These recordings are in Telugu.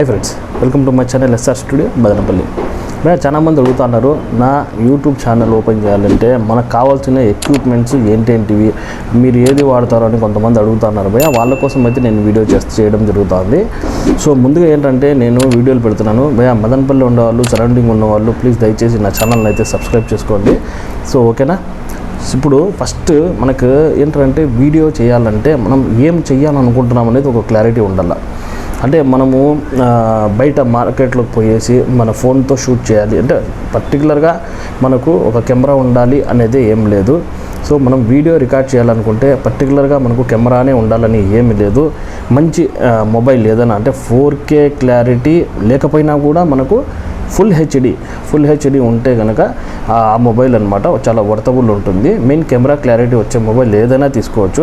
Hi friends welcome to my channel S R studio Badanapalli మేము చాలా మంది అడుగుతున్నారు నా యూట్యూబ్ ఛానల్ ఓపెన్ చేయాలంటే మనకు కావాల్సిన ఎక్విప్మెంట్స్ ఏంటేంటివి మీరు ఏది వాడతారో అని కొంతమంది అడుగుతున్నారు భయ వాళ్ళ కోసం అయితే నేను వీడియో చేస్తే చేయడం జరుగుతుంది. సో ముందుగా ఏంటంటే నేను వీడియోలు పెడుతున్నాను. భయ మదనపల్లి ఉండేవాళ్ళు సరౌండింగ్ ఉన్నవాళ్ళు ప్లీజ్ దయచేసి నా ఛానల్ని అయితే సబ్స్క్రైబ్ చేసుకోండి. సో ఓకేనా? ఇప్పుడు ఫస్ట్ మనకు ఏంటంటే వీడియో చేయాలంటే మనం ఏం చేయాలనుకుంటున్నాం అనేది ఒక క్లారిటీ ఉండాలి. అంటే మనము బయట మార్కెట్లోకి పోయేసి మన ఫోన్తో షూట్ చేయాలి. అంటే పర్టికులర్గా మనకు ఒక కెమెరా ఉండాలి అనేది ఏం లేదు. సో మనం వీడియో రికార్డ్ చేయాలనుకుంటే పర్టికులర్గా మనకు కెమెరానే ఉండాలని ఏమి లేదు. మంచి మొబైల్ ఏదైనా అంటే ఫోర్ కే క్లారిటీ లేకపోయినా కూడా మనకు ఫుల్ హెచ్డి ఫుల్ హెచ్డి ఉంటే కనుక ఆ మొబైల్ అనమాట చాలా వర్తబుల్ ఉంటుంది. మెయిన్ కెమెరా క్లారిటీ వచ్చే మొబైల్ ఏదైనా తీసుకోవచ్చు.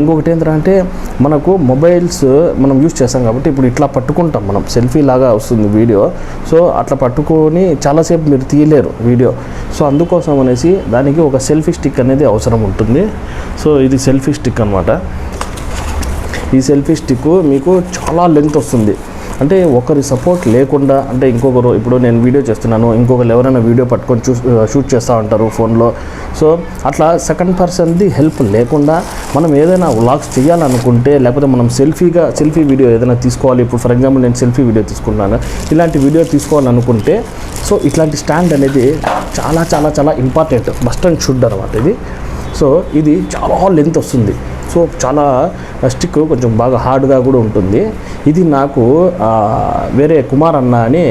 ఇంకొకటి ఏంటంటే మనకు మొబైల్స్ మనం యూస్ చేస్తాం కాబట్టి ఇప్పుడు ఇట్లా పట్టుకుంటాం మనం. సెల్ఫీ లాగా వస్తుంది వీడియో. సో అట్లా పట్టుకొని చాలాసేపు మీరు తీయలేరు వీడియో. సో అందుకోసం అనేసి దానికి ఒక సెల్ఫీ స్టిక్ అనేది అవసరం ఉంటుంది. సో ఇది సెల్ఫీ స్టిక్ అనమాట ఈ సెల్ఫీ స్టిక్ మీకు చాలా లెంత్ వస్తుంది. అంటే ఒకరి సపోర్ట్ లేకుండా అంటే ఇంకొకరు ఇప్పుడు నేను వీడియో చేస్తున్నాను ఇంకొకరు ఎవరైనా వీడియో పట్టుకొని చూ షూట్ చేస్తూ ఉంటారు ఫోన్లో సో అట్లా సెకండ్ పర్సన్ది హెల్ప్ లేకుండా మనం ఏదైనా వ్లాగ్స్ చేయాలనుకుంటే లేకపోతే మనం సెల్ఫీగా సెల్ఫీ వీడియో ఏదైనా తీసుకోవాలి. ఇప్పుడు ఫర్ ఎగ్జాంపుల్ నేను సెల్ఫీ వీడియో తీసుకున్నాను. ఇలాంటి వీడియో తీసుకోవాలనుకుంటే సో ఇట్లాంటి స్టాండ్ అనేది చాలా చాలా చాలా ఇంపార్టెంట్ మస్ట్ అండ్ షుడ్ అనమాట ఇది. సో ఇది చాలా లెంత్ వస్తుంది. సో చాలా స్టిక్ కొంచెం బాగా హార్డ్గా కూడా ఉంటుంది. ఇది నాకు వేరే కుమార్ అన్న అని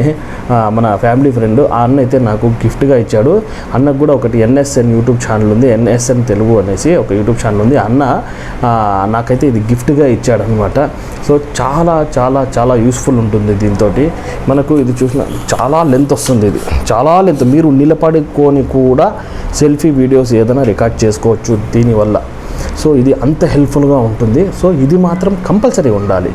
మన ఫ్యామిలీ ఫ్రెండ్ ఆ అన్న అయితే నాకు గిఫ్ట్గా ఇచ్చాడు. అన్నకు కూడా ఒకటి ఎన్ఎస్ఎన్ యూట్యూబ్ ఛానల్ ఉంది ఎన్ఎస్ఎన్ తెలుగు అనేసి ఒక యూట్యూబ్ ఛానల్ ఉంది. అన్న నాకైతే ఇది గిఫ్ట్గా ఇచ్చాడనమాట సో చాలా చాలా చాలా యూస్ఫుల్ ఉంటుంది దీంతో మనకు ఇది చూసిన చాలా లెంత్ వస్తుంది ఇది. చాలా లెంత్. మీరు నిలబడుకొని కూడా సెల్ఫీ వీడియోస్ ఏదైనా రికార్డ్ చేసుకోవచ్చు దీనివల్ల. సో ఇది అంత హెల్ప్ఫుల్గా ఉంటుంది. సో ఇది మాత్రం కంపల్సరీ ఉండాలి.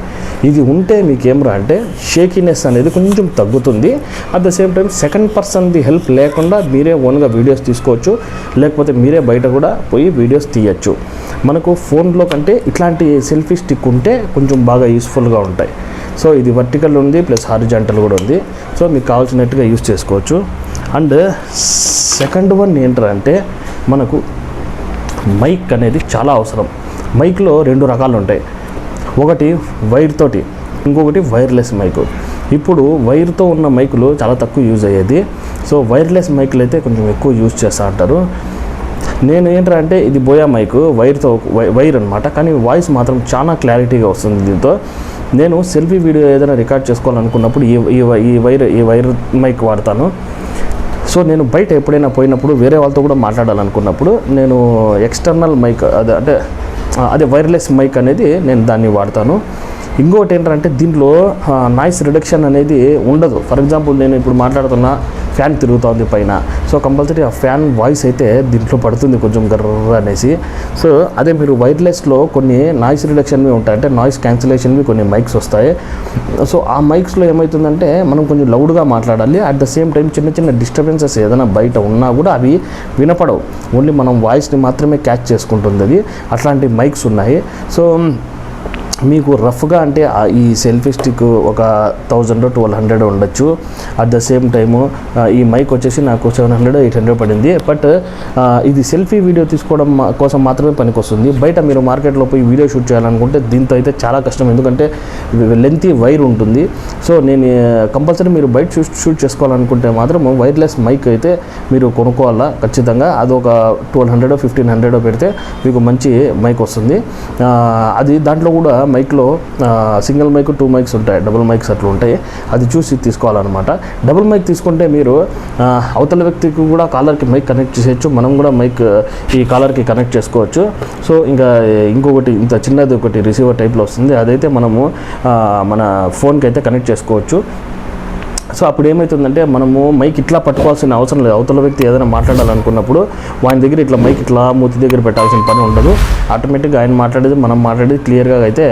ఇది ఉంటే మీ అంటే షేకినెస్ అనేది కొంచెం తగ్గుతుంది. At the same time second పర్సన్ది help లేకుండా మీరే ఓన్గా వీడియోస్ తీసుకోవచ్చు. లేకపోతే మీరే బయట కూడా పోయి వీడియోస్ తీయచ్చు. మనకు ఫోన్లో కంటే ఇట్లాంటి సెల్ఫీ స్టిక్ ఉంటే కొంచెం బాగా యూస్ఫుల్గా ఉంటాయి. సో ఇది వర్టికల్ ఉంది ప్లస్ హారిజాంటల్ కూడా ఉంది. సో మీకు కావాల్సినట్టుగా యూస్ చేసుకోవచ్చు. అండ్ సెకండ్ వన్ ఏంటంటే మనకు మైక్ అనేది చాలా అవసరం. మైక్లో రెండు రకాలు ఉంటాయి. ఒకటి వైర్ తోటి ఇంకొకటి వైర్లెస్ మైక్. ఇప్పుడు వైర్తో ఉన్న మైకులు చాలా తక్కువ యూజ్ అయ్యేది. సో వైర్లెస్ మైకులు అయితే కొంచెం ఎక్కువ యూజ్ చేస్తూ అంటారు. నేను ఏంటంటే ఇది బోయా మైక్ వైర్తో వై- వైర్ అనమాట కానీ వాయిస్ మాత్రం చాలా క్లారిటీగా వస్తుంది దీంతో. నేను సెల్ఫీ వీడియో ఏదైనా రికార్డ్ చేసుకోవాలనుకున్నప్పుడు ఈ ఈ వై- ఈ వైర్ ఈ వైర్ మైక్ వాడతాను. సో నేను బయట ఎప్పుడైనా పోయినప్పుడు వేరే వాళ్ళతో కూడా మాట్లాడాలనుకున్నప్పుడు నేను ఎక్స్టర్నల్ మైక్ అదే అంటే అదే వైర్లెస్ మైక్ అనేది నేను దాన్ని వాడతాను. ఇంకొకటి ఏంటంటే దీంట్లో నాయిస్ రిడక్షన్ అనేది ఉండదు. ఫర్ ఎగ్జాంపుల్ నేను ఇప్పుడు మాట్లాడుతున్న ఫ్యాన్ తిరుగుతుంది పైన. సో కంపల్సరీ ఆ ఫ్యాన్ వాయిస్ అయితే దీంట్లో పడుతుంది కొంచెం గర్ర అనేసి. సో అదే మీరు వైర్లెస్లో కొన్ని నాయిస్ రిడక్షన్వి ఉంటాయి అంటే నాయిస్ క్యాన్సిలేషన్వి కొన్ని మైక్స్ వస్తాయి. సో ఆ మైక్స్లో ఏమవుతుందంటే మనం కొంచెం లౌడ్గా మాట్లాడాలి. అట్ ద సేమ్ టైం చిన్న చిన్న డిస్టర్బెన్సెస్ ఏదైనా బయట ఉన్నా కూడా అవి వినపడవు. ఓన్లీ మనం వాయిస్ని మాత్రమే క్యాచ్ చేసుకుంటుంది అది. అట్లాంటి మైక్స్ ఉన్నాయి. సో మీకు రఫ్గా అంటే ఈ సెల్ఫీ స్టిక్ ఒక థౌజండ్ ట్వెల్వ్ హండ్రెడ్ ఉండొచ్చు. అట్ ద సేమ్ టైము ఈ మైక్ వచ్చేసి నాకు సెవెన్ హండ్రెడ్ ఎయిట్ హండ్రెడ్ పడింది. బట్ ఇది సెల్ఫీ వీడియో తీసుకోవడం కోసం మాత్రమే పనికొస్తుంది. బయట మీరు మార్కెట్లో పోయి వీడియో షూట్ చేయాలనుకుంటే దీంతో అయితే చాలా కష్టం. ఎందుకంటే లెంతీ వైర్ ఉంటుంది. సో నేను కంపల్సరీ మీరు బయట షూట్ షూట్ చేసుకోవాలనుకుంటే మాత్రం వైర్లెస్ మైక్ అయితే మీరు కొనుక్కోవాలా? ఖచ్చితంగా. అది ఒక ట్వెల్వ్ హండ్రెడ్ ఫిఫ్టీన్ హండ్రెడ్ పెడితే మీకు మంచి మైక్ వస్తుంది. అది దాంట్లో కూడా మైక్లో సింగిల్ మైక్ టూ మైక్స్ ఉంటాయి డబుల్ మైక్స్ అట్లా ఉంటాయి. అది చూసి తీసుకోవాలన్నమాట. డబుల్ మైక్ తీసుకుంటే మీరు అవతల వ్యక్తికి కూడా కాలర్కి మైక్ కనెక్ట్ చేసేయచ్చు. మనం కూడా మైక్ ఈ కాలర్కి కనెక్ట్ చేసుకోవచ్చు. సో ఇంకా ఇంకొకటి ఇంత చిన్నది ఒకటి రిసీవర్ టైప్లో వస్తుంది. అదైతే మనము మన ఫోన్కి అయితే కనెక్ట్ చేసుకోవచ్చు. సో అప్పుడు ఏమవుతుందంటే మనము మైక్ ఇట్లా పట్టుకోవాల్సిన అవసరం లేదు. అవతల వ్యక్తి ఏదైనా మాట్లాడాలనుకున్నప్పుడు వాని దగ్గర ఇట్లా మైక్ ఇట్లా మూతి దగ్గర పెట్టాల్సిన పని ఉండదు. ఆటోమేటిక్గా ఆయన మాట్లాడేది మనం మాట్లాడేది క్లియర్గా అయితే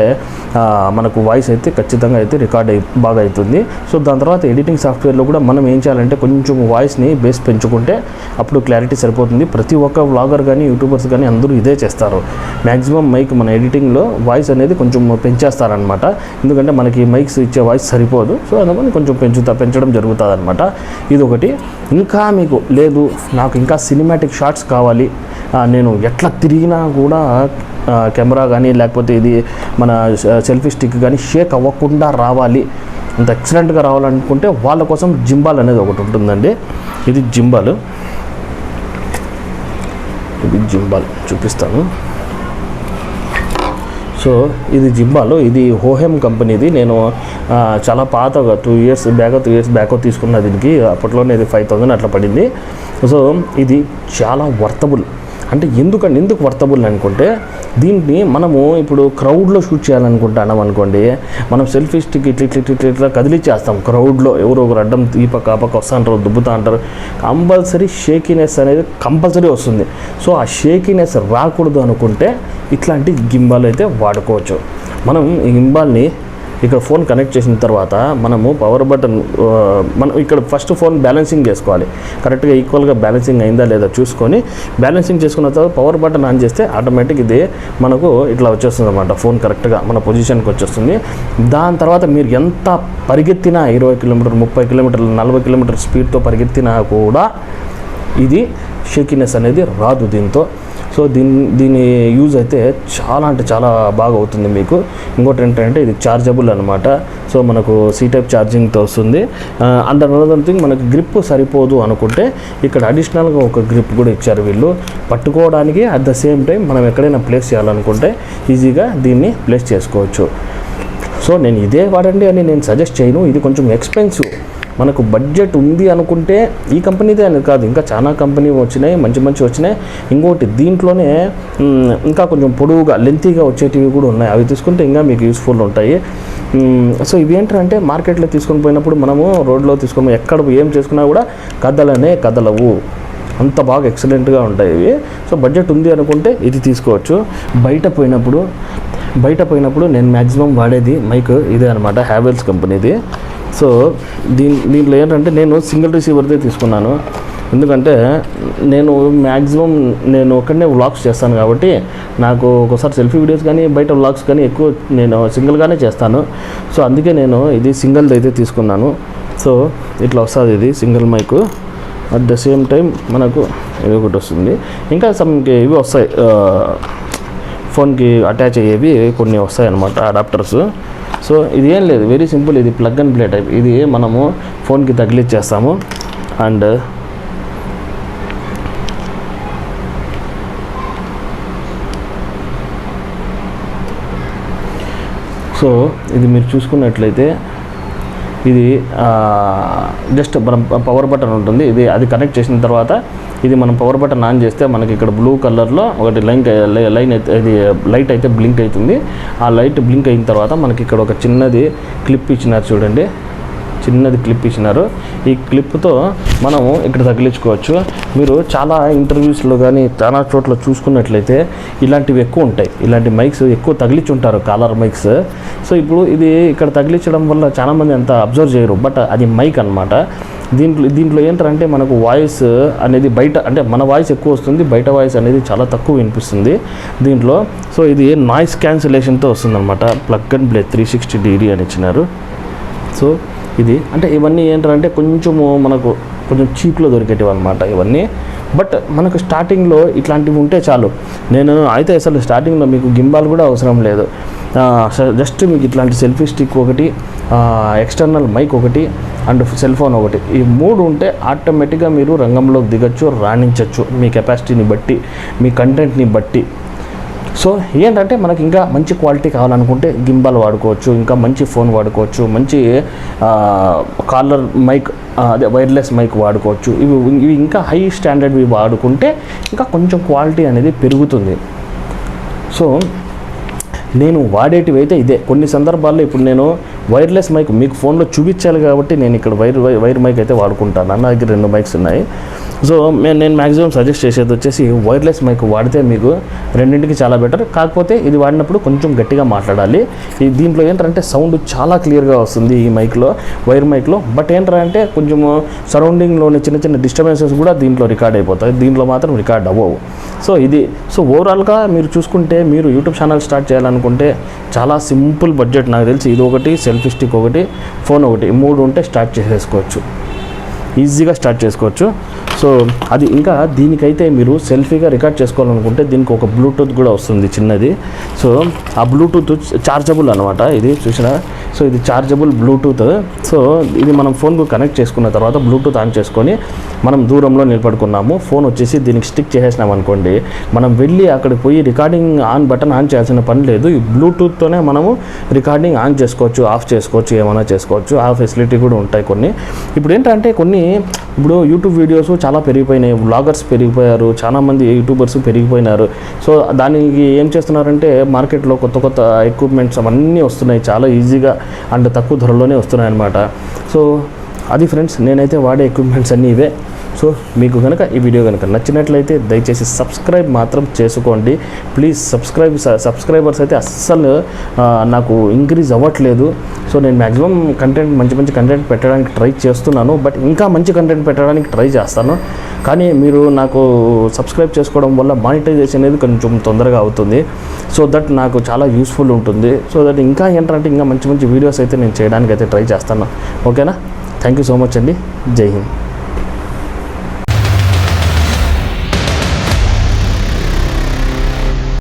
మనకు వాయిస్ అయితే ఖచ్చితంగా అయితే రికార్డ్ అయి బాగా అవుతుంది. సో దాని తర్వాత ఎడిటింగ్ సాఫ్ట్వేర్లో కూడా మనం ఏం చేయాలంటే కొంచెం వాయిస్ని బేస్ పెంచుకుంటే అప్పుడు క్లారిటీ సరిపోతుంది. ప్రతి ఒక్క వ్లాగర్ కానీ యూట్యూబర్స్ కానీ అందరూ ఇదే చేస్తారు. మ్యాక్సిమం మైక్ మన ఎడిటింగ్లో వాయిస్ అనేది కొంచెం పెంచేస్తారనమాట ఎందుకంటే మనకి మైక్స్ ఇచ్చే వాయిస్ సరిపోదు. సో అందుకని కొంచెం పెంచుతా పెంచడం జరుగుతుంది అనమాట ఇది ఒకటి ఇంకా మీకు లేదు నాకు ఇంకా సినిమాటిక్ షాట్స్ కావాలి. నేను ఎట్లా తిరిగినా కూడా కెమెరా కానీ లేకపోతే ఇది మన సెల్ఫీ స్టిక్ కానీ షేక్ అవ్వకుండా రావాలి. అంత ఎక్సలెంట్గా రావాలనుకుంటే వాళ్ళ కోసం జింబాల్ అనేది ఒకటి ఉంటుందండి. ఇది జింబాల్. ఇది జింబాల్. చూపిస్తాను. సో ఇది జింబాలో ఇది హోహెమ్ కంపెనీది. నేను చాలా చాలా పాతగా two years back three years back తీసుకున్న దీనికి అప్పట్లోనే ఇది ఫైవ్ థౌజండ్ అట్లా పడింది. సో ఇది చాలా వర్తబుల్ అంటే ఎందుకండి? ఎందుకు వర్తబుల్ అనుకుంటే దీన్ని మనము ఇప్పుడు క్రౌడ్లో షూట్ చేయాలనుకుంటున్నాం అనుకోండి మనం సెల్ఫీ స్టిక్ ఇట్లా ఇట్లా ఇట్లా ఇట్లా ఇట్లా కదిలిచ్చేస్తాం క్రౌడ్లో ఎవరో ఒకరు అడ్డం ఈ పక్క ఆ పక్క వస్తా అంటారు దుబ్బుతా అంటారు. కంపల్సరీ షేకినెస్ అనేది కంపల్సరీ వస్తుంది. సో ఆ షేకినెస్ రాకూడదు అనుకుంటే ఇట్లాంటి గింబాల్ అయితే వాడుకోవచ్చు. మనం ఈ గింబాల్ని ఇక్కడ ఫోన్ కనెక్ట్ చేసిన తర్వాత మనము పవర్ బటన్ మనం ఇక్కడ ఫస్ట్ ఫోన్ బ్యాలెన్సింగ్ చేసుకోవాలి. కరెక్ట్గా ఈక్వల్గా బ్యాలెన్సింగ్ అయిందా లేదా చూసుకొని బ్యాలెన్సింగ్ చేసుకున్న తర్వాత పవర్ బటన్ ఆన్ చేస్తే ఆటోమేటిక్ ఇది మనకు ఇట్లా వచ్చేస్తుంది అనమాట ఫోన్ కరెక్ట్గా మన పొజిషన్కి వచ్చేస్తుంది. దాని తర్వాత మీరు ఎంత పరిగెత్తినా ఇరవై కిలోమీటర్ ముప్పై కిలోమీటర్లు నలభై కిలోమీటర్ స్పీడ్తో పరిగెత్తినా కూడా ఇది షేకినెస్ అనేది రాదు దీంతో. సో దీని దీని యూజ్ అయితే చాలా అంటే చాలా బాగా అవుతుంది మీకు. ఇంకోటి ఏంటంటే ఇది చార్జబుల్ అనమాట సో మనకు సీ టైప్ ఛార్జింగ్తో వస్తుంది. అండ్ అనదర్ థింగ్ మనకు గ్రిప్ సరిపోదు అనుకుంటే ఇక్కడ అడిషనల్గా ఒక గ్రిప్ కూడా ఇచ్చారు వీళ్ళు. పట్టుకోవడానికి అట్ ద సేమ్ టైం మనం ఎక్కడైనా ప్లేస్ చేయాలనుకుంటే ఈజీగా దీన్ని ప్లేస్ చేసుకోవచ్చు. సో నేను ఇదే వాడండి అని నేను సజెస్ట్ చేయను. ఇది కొంచెం ఎక్స్పెన్సివ్ మనకు బడ్జెట్ ఉంది అనుకుంటే ఈ కంపెనీదే అని కాదు. ఇంకా చాలా కంపెనీ వచ్చినాయి మంచి మంచి వచ్చినాయి. ఇంకోటి దీంట్లోనే ఇంకా కొంచెం పొడవుగా లెంతీగా వచ్చేటివి కూడా ఉన్నాయి. అవి తీసుకుంటే ఇంకా మీకు యూస్ఫుల్ ఉంటాయి. సో ఇవి ఏంటంటే మార్కెట్లో తీసుకొని పోయినప్పుడు మనము రోడ్లో తీసుకొని ఎక్కడ ఏం చేసుకున్నా కూడా కదలనే కదలవు. అంత బాగా ఎక్సలెంట్గా ఉంటాయి ఇవి. సో బడ్జెట్ ఉంది అనుకుంటే ఇది తీసుకోవచ్చు. బయట పోయినప్పుడు బయట పోయినప్పుడు నేను మ్యాక్సిమం వాడేది మైక్ ఇదే అనమాట హ్యావెల్స్ కంపెనీది. సో దీని దీంట్లో ఏంటంటే నేను సింగిల్ రిసీవర్దే తీసుకున్నాను. ఎందుకంటే నేను మ్యాక్సిమం నేను ఒక్కడనే వ్లాగ్స్ చేస్తాను కాబట్టి నాకు ఒకసారి సెల్ఫీ వీడియోస్ కానీ బయట వ్లాగ్స్ కానీ ఎక్కువ నేను సింగిల్గానే చేస్తాను. సో అందుకే నేను ఇది సింగిల్ది అయితే తీసుకున్నాను. సో ఇట్లా వస్తుంది ఇది single mic. At the same time మనకు ఇది ఒకటి వస్తుంది. ఇంకా సమ్ ఇవి వస్తాయి ఫోన్కి అటాచ్ అయ్యేవి కొన్ని వస్తాయి అన్నమాట అడాప్టర్స్ సో ఇది ఏం లేదు వెరీ సింపుల్ ఇది ప్లగ్ అండ్ ప్లే టైప్ ఇది మనము ఫోన్కి తగిలిచ్చేస్తాము. అండ్ సో ఇది మీరు చూసుకున్నట్లయితే ఇది జస్ట్ మనం పవర్ బటన్ ఉంటుంది. ఇది అది కనెక్ట్ చేసిన తర్వాత ఇది మనం పవర్ బటన్ ఆన్ చేస్తే మనకి ఇక్కడ బ్లూ కలర్లో ఒకటి లైన్ లైన్ అయితే ఇది లైట్ అయితే బ్లింక్ అవుతుంది. ఆ లైట్ బ్లింక్ అయిన తర్వాత మనకి ఇక్కడ ఒక చిన్నది క్లిప్ ఇచ్చినారు చూడండి. చిన్నది క్లిప్ ఇచ్చినారు. ఈ క్లిప్తో మనము ఇక్కడ తగిలించుకోవచ్చు. మీరు చాలా ఇంటర్వ్యూస్లో కానీ చాలా చోట్ల చూసుకున్నట్లయితే ఇలాంటివి ఎక్కువ ఉంటాయి. ఇలాంటి మైక్స్ ఎక్కువ తగిలిచ్చి ఉంటారు కాలర్ మైక్స్ సో ఇప్పుడు ఇది ఇక్కడ తగిలించడం వల్ల చాలామంది అంత అబ్జర్వ్ చేయరు. బట్ అది మైక్ అన్నమాట. దీంట్లో దీంట్లో ఏంటంటే మనకు వాయిస్ అనేది బయట అంటే మన వాయిస్ ఎక్కువ వస్తుంది. బయట వాయిస్ అనేది చాలా తక్కువ వినిపిస్తుంది దీంట్లో. సో ఇది నాయిస్ క్యాన్సిలేషన్తో వస్తుందన్నమాట. Plug and play three sixty degree అని ఇచ్చినారు. సో ఇది. అంటే ఇవన్నీ ఏంటంటే కొంచెము మనకు కొంచెం చీప్లో దొరికేటివి అనమాట ఇవన్నీ. బట్ మనకు స్టార్టింగ్లో ఇట్లాంటివి ఉంటే చాలు. నేను అయితే అసలు స్టార్టింగ్లో మీకు గింబాల్ కూడా అవసరం లేదు. జస్ట్ మీకు ఇట్లాంటి సెల్ఫీ స్టిక్ ఒకటి ఎక్స్టర్నల్ మైక్ ఒకటి అండ్ సెల్ ఫోన్ ఒకటి. ఈ మూడు ఉంటే ఆటోమేటిక్గా మీరు రంగంలోకి దిగచ్చు రాణించవచ్చు మీ కెపాసిటీని బట్టి మీ కంటెంట్ని బట్టి. సో ఏంటంటే మనకి ఇంకా మంచి క్వాలిటీ కావాలనుకుంటే గింబాల్ వాడుకోవచ్చు ఇంకా మంచి ఫోన్ వాడుకోవచ్చు మంచి కాలర్ మైక్ అదే వైర్లెస్ మైక్ వాడుకోవచ్చు. ఇవి ఇవి ఇంకా హై స్టాండర్డ్వి వాడుకుంటే ఇంకా కొంచెం క్వాలిటీ అనేది పెరుగుతుంది. సో నేను వాడేటివి అయితే ఇదే. కొన్ని సందర్భాల్లో ఇప్పుడు నేను వైర్లెస్ మైక్ మీకు ఫోన్లో చూపించాలి కాబట్టి నేను ఇక్కడ వైర్ వై- వైర్ మైక్ అయితే వాడుకుంటాను. నా దగ్గర రెండు మైక్స్ ఉన్నాయి. సో మే- నేను మ్యాక్సిమం సజెస్ట్ చేసేది వచ్చేసి వైర్లెస్ మైక్ వాడితే మీకు రెండింటికి చాలా బెటర్. కాకపోతే ఇది వాడినప్పుడు కొంచెం గట్టిగా మాట్లాడాలి. ఈ దీంట్లో ఏంటంటే సౌండ్ చాలా క్లియర్గా వస్తుంది ఈ మైక్లో వైర్ మైక్లో. బట్ ఏంటంటే కొంచెం సరౌండింగ్లోని చిన్న చిన్న డిస్టర్బెన్సెస్ కూడా దీంట్లో రికార్డ్ అయిపోతాయి. దీంట్లో మాత్రం రికార్డ్ అవ్వవు. సో ఇది సో ఓవరాల్గా మీరు చూసుకుంటే మీరు యూట్యూబ్ ఛానల్ స్టార్ట్ చేయాలనుకుంటే చాలా సింపుల్ బడ్జెట్ నాకు తెలిసి ఇది ఒకటి సెల్ సెల్ఫీ స్టిక్ ఒకటి ఫోన్ ఒకటి. మూడు ఉంటే స్టార్ట్ చేసేసుకోవచ్చు. ఈజీగా స్టార్ట్ చేసుకోవచ్చు. సో అది ఇంకా దీనికైతే మీరు సెల్ఫీగా రికార్డ్ చేసుకోవాలనుకుంటే దీనికి ఒక బ్లూటూత్ కూడా వస్తుంది చిన్నది. సో ఆ బ్లూటూత్ చార్జబుల్ అనమాట ఇది చూసిన. సో ఇది చార్జబుల్ బ్లూటూత్. సో ఇది మనం ఫోన్కు కనెక్ట్ చేసుకున్న తర్వాత బ్లూటూత్ ఆన్ చేసుకొని మనం దూరంలో నిలబడుకున్నాము. ఫోన్ వచ్చేసి దీనికి స్టిక్ చేసేసినాం అనుకోండి. మనం వెళ్ళి అక్కడికి పోయి రికార్డింగ్ ఆన్ బటన్ ఆన్ చేయాల్సిన పని లేదు. ఈ బ్లూటూత్తోనే మనము రికార్డింగ్ ఆన్ చేసుకోవచ్చు ఆఫ్ చేసుకోవచ్చు ఏమైనా చేసుకోవచ్చు. ఆ ఫెసిలిటీ కూడా ఉంటాయి కొన్ని. ఇప్పుడు ఏంటంటే కొన్ని ఇప్పుడు యూట్యూబ్ వీడియోస్ చాలా పెరిగిపోయినాయి. బ్లాగర్స్ పెరిగిపోయారు. చాలామంది యూట్యూబర్స్ పెరిగిపోయినారు. సో దానికి ఏం చేస్తున్నారంటే మార్కెట్లో కొత్త కొత్త ఎక్విప్మెంట్స్ అవన్నీ వస్తున్నాయి. చాలా ఈజీగా అండ్ తక్కువ ధరలోనే వస్తున్నాయి అన్నమాట సో అది ఫ్రెండ్స్ నేనైతే వాడే ఎక్విప్మెంట్స్ అన్నీ ఇవే. సో మీకు కనుక ఈ వీడియో కనుక నచ్చినట్లయితే దయచేసి సబ్స్క్రైబ్ మాత్రం చేసుకోండి. ప్లీజ్ సబ్స్క్రైబ్ సబ్స్క్రైబర్స్ అయితే అస్సలు నాకు ఇంక్రీజ్ అవ్వట్లేదు. సో నేను మ్యాక్సిమం కంటెంట్ మంచి మంచి కంటెంట్ పెట్టడానికి ట్రై చేస్తున్నాను. బట్ ఇంకా మంచి కంటెంట్ పెట్టడానికి ట్రై చేస్తాను. కానీ మీరు నాకు సబ్స్క్రైబ్ చేసుకోవడం వల్ల మానిటైజేషన్ అనేది కొంచెం తొందరగా అవుతుంది. సో దట్ నాకు చాలా యూస్ఫుల్ ఉంటుంది. సో దట్ ఇంకా ఏంటంటే ఇంకా మంచి మంచి వీడియోస్ అయితే నేను చేయడానికి అయితే ట్రై చేస్తాను ఓకేనా థ్యాంక్ యూ సో మచ్ అండి. జై హింద్.